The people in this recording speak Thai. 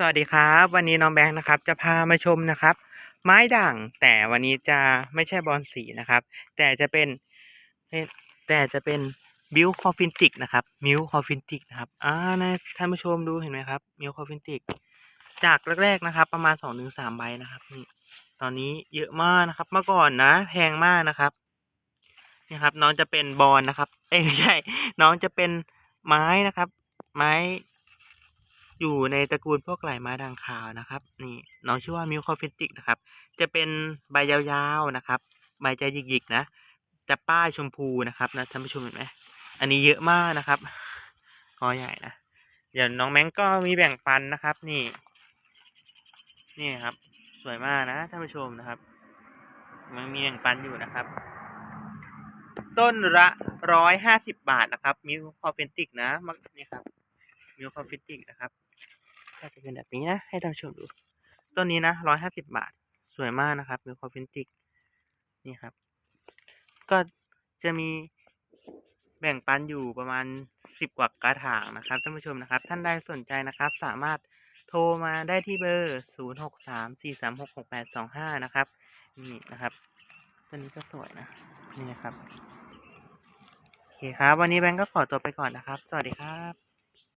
สวัสดีครับ วันนี้น้องแบงค์นะครับ จะพามาชมนะครับ ไม้ด่างแต่วันนี้จะไม่ใช่บอลสีนะครับ แต่จะเป็นแต่จะเป็นมิวคอฟินติกนะครับมิวคอฟินติกนะครับอ่านะท่านผู้ชมดูเห็นไหมครับมิวคอฟินติกจากแรกๆนะครับ ประมาณสองถึงสามใบนะครับนี่ตอนนี้เยอะมากนะครับเมื่อก่อนนะแพงมากนะครับนี่ครับ น้องจะเป็นบอลนะครับ เอ้ไม่ใช่ น้องจะเป็นไม้นะครับ ไม้ อยู่ในตระกูลพวกไหลไม้ด่างขาวนะครับ นี่น้องชื่อว่ามิวคอฟินติกนะครับ จะเป็นใบยาวๆนะครับ ใบจะหยิกๆนะ จะป้ายชมพูนะครับนะท่านผู้ชมเห็นไหมอันนี้เยอะมากนะครับกอใหญ่นะเดี๋ยวน้องแมงก็มีแบ่งปันนะครับ นี่ นี่ครับ สวยมากนะท่านผู้ชมนะครับ มันมีแบ่งปันอยู่นะครับ ต้นละร้อยห้าสิบบาทนะครับ มิวคอฟินติกนะมักนี่ครับ มิวคอฟินติกนะครับ ก็จะเป็นแบบนี้นะ ให้ท่านชมดูต้นนี้นะร้อยห้าสิบบาท สวยมากนะครับมิวคอฟินติกนี่ครับ ก็จะมีแบ่งปันอยู่ประมาณสิบกว่ากระถางนะครับท่านผู้ชมนะครับ ท่านใดสนใจนะครับ สามารถโทรมาได้ที่เบอร์ศูนย์หกสามสี่สามหกหกแปดสองห้านะครับ นี่นะครับต้นนี้ก็สวยนะ นี่นะครับ โอเคครับ วันนี้แบงก์ก็ขอตัวไปก่อนนะครับ สวัสดีครับ